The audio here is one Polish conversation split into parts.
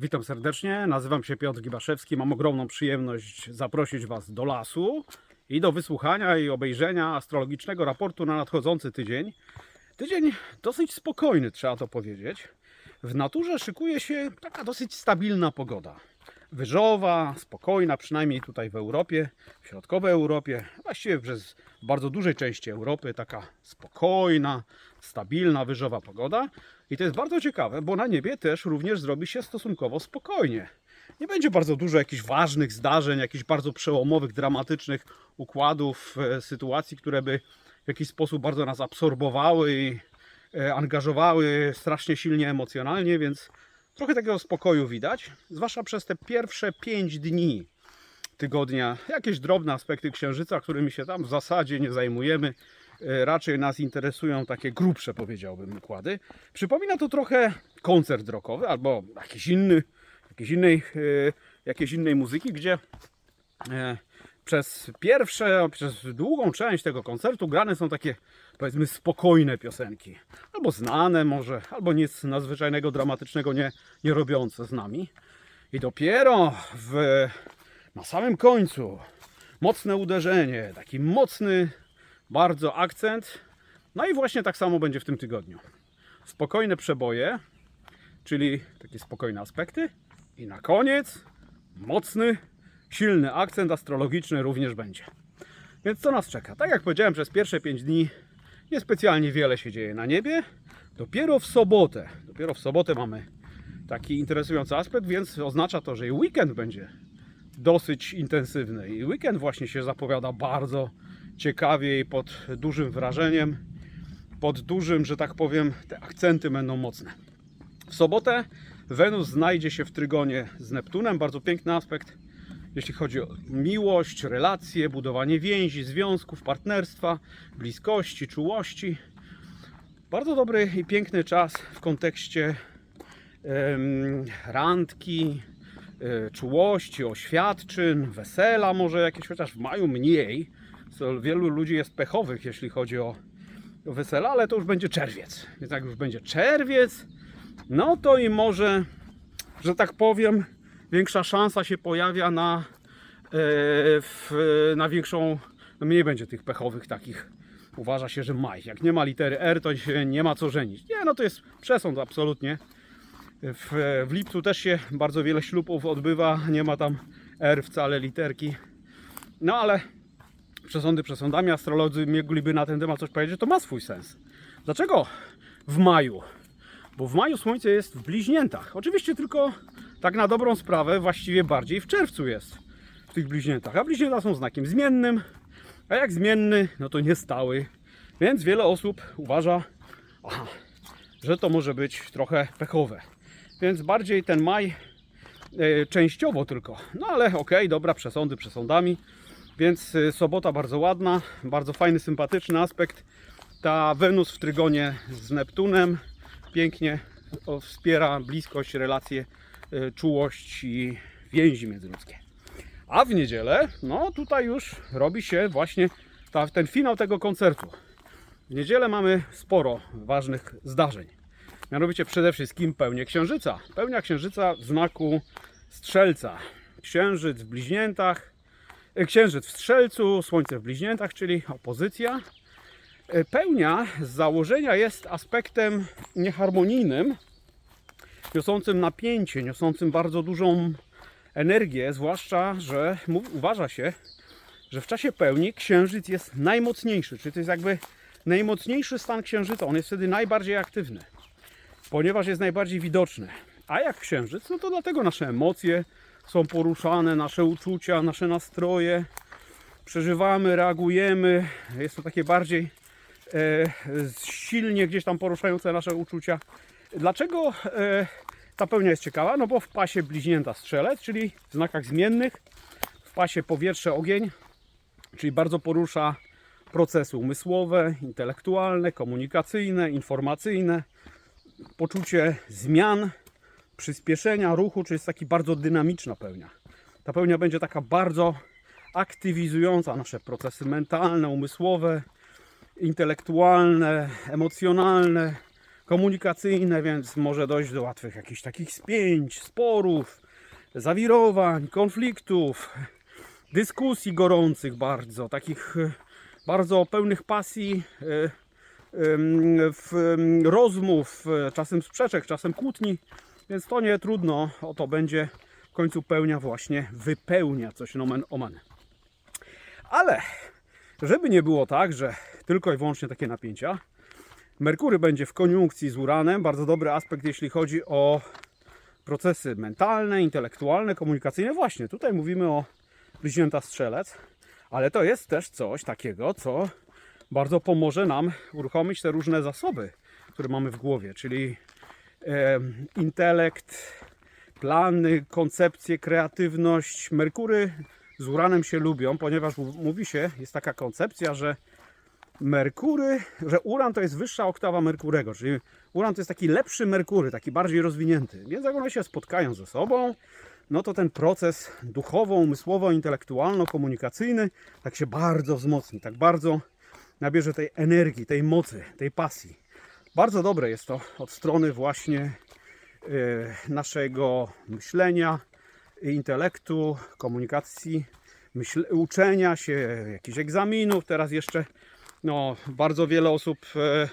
Witam serdecznie, nazywam się Piotr Gibaszewski. Mam ogromną przyjemność zaprosić Was do lasu i do wysłuchania i obejrzenia astrologicznego raportu na nadchodzący tydzień. Tydzień dosyć spokojny, trzeba to powiedzieć. W naturze szykuje się taka dosyć stabilna pogoda. Wyżowa, spokojna, przynajmniej tutaj w Europie, w środkowej Europie, właściwie przez bardzo dużej części Europy, taka spokojna, stabilna, wyżowa pogoda. I to jest bardzo ciekawe, bo na niebie też również zrobi się stosunkowo spokojnie. Nie będzie bardzo dużo jakichś ważnych zdarzeń, jakichś bardzo przełomowych, dramatycznych układów, e, sytuacji, które by w jakiś sposób bardzo nas absorbowały i e, angażowały strasznie silnie emocjonalnie, więc trochę takiego spokoju widać, zwłaszcza przez te pierwsze 5 dni tygodnia. Jakieś drobne aspekty księżyca, którymi się tam w zasadzie nie zajmujemy. E, Raczej nas interesują takie grubsze, powiedziałbym, układy. Przypomina to trochę koncert rockowy albo jakiś inny, jakiejś innej, e, jakiejś innej muzyki, gdzie e, przez pierwsze, przez długą część tego koncertu grane są takie powiedzmy spokojne piosenki. Albo znane może, albo nic nadzwyczajnego, dramatycznego nie, nie robiące z nami. I dopiero w, na samym końcu mocne uderzenie, taki mocny bardzo akcent. No i właśnie tak samo będzie w tym tygodniu. Spokojne przeboje, czyli takie spokojne aspekty. I na koniec mocny, silny akcent astrologiczny również będzie. Więc co nas czeka? Tak jak powiedziałem, przez pierwsze 5 dni niespecjalnie wiele się dzieje na niebie. Dopiero w sobotę, dopiero w sobotę mamy taki interesujący aspekt, więc oznacza to, że i weekend będzie dosyć intensywny. I weekend właśnie się zapowiada bardzo ciekawie i pod dużym wrażeniem, pod dużym, że tak powiem, te akcenty będą mocne. W sobotę Wenus znajdzie się w trygonie z Neptunem, bardzo piękny aspekt, jeśli chodzi o miłość, relacje, budowanie więzi, związków, partnerstwa, bliskości, czułości. Bardzo dobry i piękny czas w kontekście randki, e, czułości, oświadczyn, wesela, może jakieś, chociaż w maju mniej. Wielu ludzi jest pechowych, jeśli chodzi o wesela, ale to już będzie czerwiec. Więc jak już będzie czerwiec, no to i może, że tak powiem, większa szansa się pojawia na, e, w, na większą, no mniej będzie tych pechowych takich. Uważa się, że maj. Jak nie ma litery R, to się nie ma co żenić. Nie, no to jest przesąd absolutnie. W, w lipcu też się bardzo wiele ślubów odbywa, nie ma tam R wcale literki. No ale przesądy przesądami, astrolodzy mogliby na ten temat coś powiedzieć, to ma swój sens. Dlaczego w maju? Bo w maju Słońce jest w bliźniętach. Oczywiście tylko tak na dobrą sprawę, właściwie bardziej w czerwcu jest w tych bliźniętach. A bliźnięta są znakiem zmiennym, a jak zmienny, no to niestały. Więc wiele osób uważa, aha, że to może być trochę pechowe. Więc bardziej ten maj e, częściowo tylko. No ale okej, dobra, przesądy przesądami. Więc y, sobota bardzo ładna, bardzo fajny, sympatyczny aspekt. Ta Wenus w trygonie z Neptunem pięknie wspiera bliskość, relacje, czułość i więzi międzyludzkie. A w niedzielę, no tutaj już robi się właśnie ta, ten finał tego koncertu. W niedzielę mamy sporo ważnych zdarzeń. Mianowicie przede wszystkim pełnię księżyca. Pełnia księżyca w znaku strzelca. Księżyc w bliźniętach, E, Księżyc w Strzelcu, Słońce w Bliźniętach, czyli opozycja. E, Pełnia z założenia jest aspektem nieharmonijnym, niosącym napięcie, niosącym bardzo dużą energię, zwłaszcza, że uważa się, że w czasie pełni księżyc jest najmocniejszy, czyli to jest jakby najmocniejszy stan księżyca, on jest wtedy najbardziej aktywny, ponieważ jest najbardziej widoczny. A jak księżyc, no to dlatego nasze emocje są poruszane, nasze uczucia, nasze nastroje, przeżywamy, reagujemy, jest to takie bardziej e, silnie gdzieś tam poruszające nasze uczucia. Dlaczego e, ta pełnia jest ciekawa? No bo w pasie bliźnięta strzelec, czyli w znakach zmiennych, w pasie powietrze, ogień, czyli bardzo porusza procesy umysłowe, intelektualne, komunikacyjne, informacyjne, poczucie zmian, przyspieszenia ruchu, czy jest taki bardzo dynamiczna pełnia. Ta pełnia będzie taka bardzo aktywizująca nasze procesy mentalne, umysłowe, intelektualne, emocjonalne, komunikacyjne, więc może dojść do łatwych jakichś takich spięć, sporów, zawirowań, konfliktów, dyskusji gorących bardzo, takich e, bardzo pełnych pasji, e, rozmów, e, czasem sprzeczek, czasem kłótni, więc to nie trudno, oto będzie w końcu pełnia właśnie wypełnia coś nomen omen. Ale żeby nie było tak, że tylko i wyłącznie takie napięcia, Merkury będzie w koniunkcji z Uranem, bardzo dobry aspekt jeśli chodzi o procesy mentalne, intelektualne, komunikacyjne. Właśnie, tutaj mówimy o bliźnięta strzelec, ale to jest też coś takiego, co bardzo pomoże nam uruchomić te różne zasoby, które mamy w głowie, czyli em, intelekt, plany, koncepcje, kreatywność. Merkury z Uranem się lubią, ponieważ mówi się, jest taka koncepcja, że Merkury, że Uran to jest wyższa oktawa Merkurego, czyli Uran to jest taki lepszy Merkury, taki bardziej rozwinięty. Więc jak one się spotkają ze sobą, no to ten proces duchowo-umysłowo-intelektualno-komunikacyjny tak się bardzo wzmocni, tak bardzo nabierze tej energii, tej mocy, tej pasji. Bardzo dobre jest to od strony właśnie e, naszego myślenia, intelektu, komunikacji, myśl, uczenia się, jakichś egzaminów. Teraz jeszcze no, bardzo wiele osób e,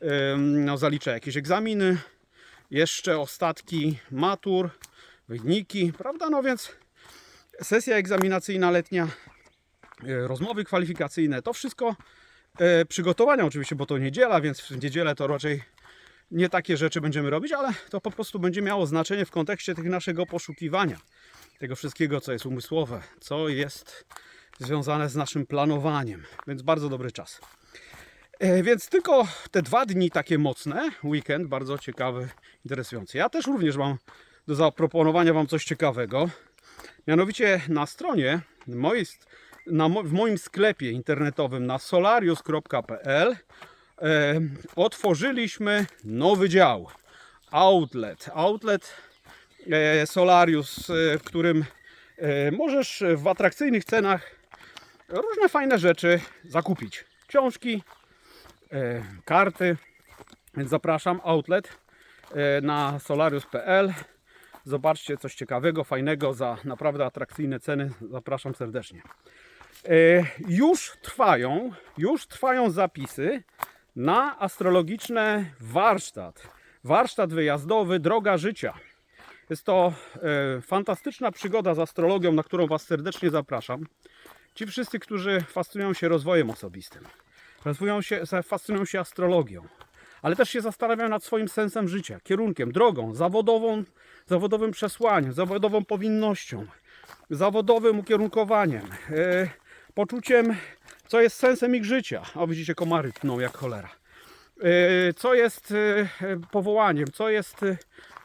e, no, zalicza jakieś egzaminy, jeszcze ostatki matur, wyniki, prawda? No więc sesja egzaminacyjna letnia, e, rozmowy kwalifikacyjne, to wszystko przygotowania oczywiście, bo to niedziela, więc w niedzielę to raczej nie takie rzeczy będziemy robić, ale to po prostu będzie miało znaczenie w kontekście tych naszego poszukiwania tego wszystkiego, co jest umysłowe, co jest związane z naszym planowaniem, więc bardzo dobry czas. E, Więc tylko te dwa dni takie mocne, weekend, bardzo ciekawy, interesujący. Ja też również mam do zaproponowania Wam coś ciekawego. Mianowicie na stronie w moim sklepie internetowym na solarius.pl e, otworzyliśmy nowy dział. Outlet. Outlet e, Solarius, w którym możesz w atrakcyjnych cenach różne fajne rzeczy zakupić. Książki, e, karty. Więc zapraszam, outlet e, na solarius.pl. Zobaczcie coś ciekawego, fajnego za naprawdę atrakcyjne ceny. Zapraszam serdecznie. E, Już trwają, już trwają zapisy na astrologiczny warsztat. Warsztat wyjazdowy Droga Życia. Jest to fantastyczna przygoda z astrologią, na którą Was serdecznie zapraszam. Ci wszyscy, którzy fascynują się rozwojem osobistym, fascynują się, fascynują się astrologią, ale też się zastanawiają nad swoim sensem życia, kierunkiem, drogą, zawodową, zawodowym przesłaniem, zawodową powinnością, zawodowym ukierunkowaniem, e, poczuciem, co jest sensem ich życia. O, widzicie, komary tną jak cholera. E, co jest e, powołaniem, co jest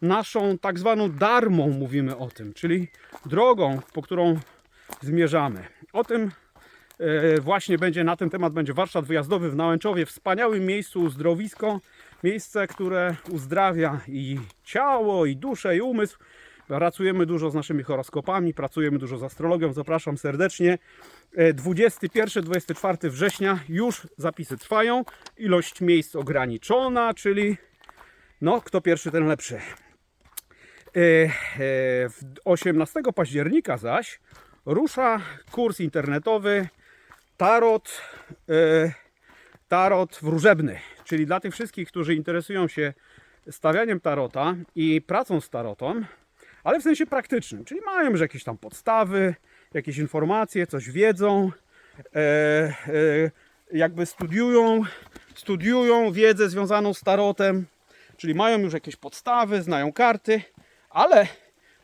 naszą tak zwaną darmą, mówimy o tym, czyli drogą, po którą zmierzamy. O tym e, właśnie będzie, na ten temat będzie warsztat wyjazdowy w Nałęczowie, wspaniałym miejscu, uzdrowisko, miejsce, które uzdrawia i ciało, i duszę, i umysł. Pracujemy dużo z naszymi horoskopami, pracujemy dużo z astrologią. Zapraszam serdecznie. E, 21-24 września już zapisy trwają. Ilość miejsc ograniczona, czyli no, kto pierwszy, ten lepszy. E, e, w 18 października zaś rusza kurs internetowy Tarot, e, tarot wróżebny, czyli dla tych wszystkich, którzy interesują się stawianiem tarota i pracą z tarotem, ale w sensie praktycznym, czyli mają już jakieś tam podstawy, jakieś informacje, coś wiedzą, e, e, jakby studiują, studiują wiedzę związaną z tarotem, czyli mają już jakieś podstawy, znają karty, ale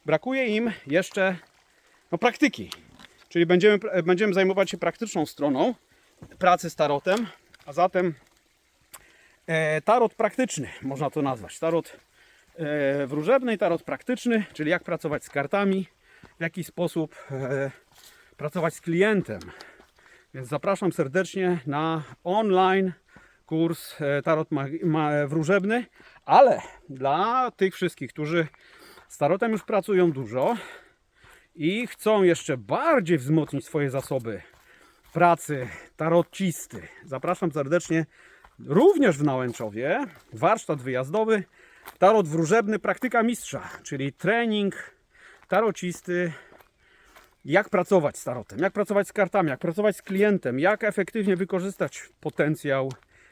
brakuje im jeszcze no, praktyki. Czyli będziemy, będziemy zajmować się praktyczną stroną pracy z tarotem, a zatem e, tarot praktyczny, można to nazwać. Tarot e, wróżebny tarot praktyczny, czyli jak pracować z kartami, w jaki sposób e, pracować z klientem. Więc zapraszam serdecznie na online kurs e, tarot ma, ma, wróżebny, ale dla tych wszystkich, którzy z tarotem już pracują dużo i chcą jeszcze bardziej wzmocnić swoje zasoby pracy tarocisty, zapraszam serdecznie Również w Nałęczowie. Warsztat wyjazdowy, tarot wróżebny, praktyka mistrza, czyli trening tarocisty, jak pracować z tarotem, jak pracować z kartami, jak pracować z klientem, jak efektywnie wykorzystać potencjał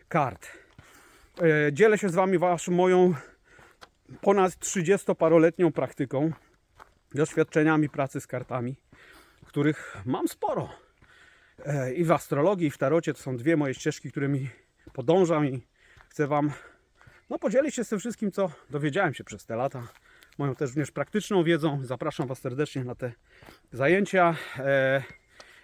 kart. E, Dzielę się z Wami waszą moją ponad 30-paroletnią praktyką, doświadczeniami pracy z kartami, których mam sporo. E, I w astrologii, i w tarocie to są dwie moje ścieżki, którymi podążam i chcę Wam no, podzielić się z tym wszystkim, co dowiedziałem się przez te lata. Moją też również praktyczną wiedzą. Zapraszam Was serdecznie na te zajęcia. E,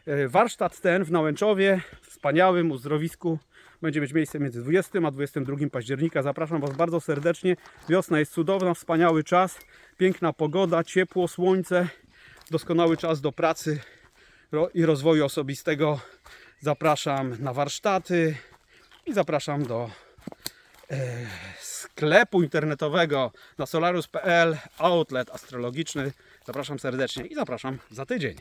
e, warsztat ten w Nałęczowie, w wspaniałym uzdrowisku, będzie mieć miejsce między 20 a 22 października. Zapraszam Was bardzo serdecznie. Wiosna jest cudowna, wspaniały czas, piękna pogoda, ciepło, słońce, doskonały czas do pracy i rozwoju osobistego. Zapraszam na warsztaty i zapraszam do e, sklepu internetowego na solarus.pl, outlet astrologiczny. Zapraszam serdecznie i zapraszam za tydzień.